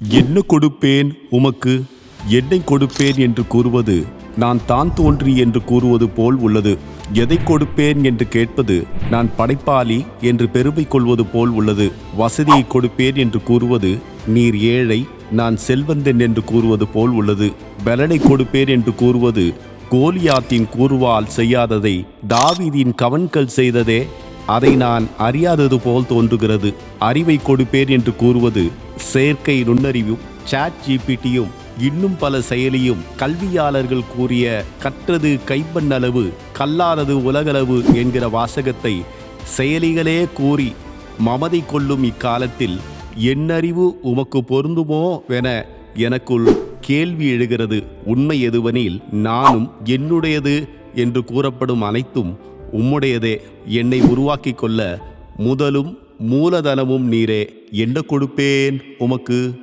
என்ன கொடுப்பேன் உமக்கு? என்னை கொடுப்பேன் என்று கூறுவது நான் தான் தோன்றி என்று கூறுவது போல் உள்ளது. எதை கொடுப்பேன் என்று கேட்பது நான் படைப்பாளி என்று பெருமை கொள்வது போல் உள்ளது. வசதியை கொடுப்பேன் என்று கூறுவது நீர் ஏழை நான் செல்வந்தன் என்று கூறுவது போல் உள்ளது. பலனை கொடுப்பேன் என்று கூறுவது கோலியாத்தின் கூறுவால் செய்யாததை தாவீதின் கவன்கள் செய்ததே அதை நான் அறியாதது போல் தோன்றுகிறது. அறிவை கொடுப்பேன் என்று கூறுவது செயற்கை நுண்ணறிவும் சாட் ஜிபிடியும் இன்னும் பல செயலியும் கல்வியாளர்கள் கூறிய கற்றது கைப்பண் அளவு கல்லாதது உலகளவு என்கிற வாசகத்தை செயலிகளே கூறி மமதை கொள்ளும் இக்காலத்தில் என்னறிவு உமக்கு பொருந்துமோ என எனக்குள் கேள்வி எழுகிறது. உண்மை எதுவெனில் நானும் என்னுடையது என்று கூறப்படும் அனைத்தும் உம்முடையதே. என்னை உருவாக்கி கொள்ள முதலும் மூலதனமும் நீரே. என்ன கொடுப்பேன் உமக்கு?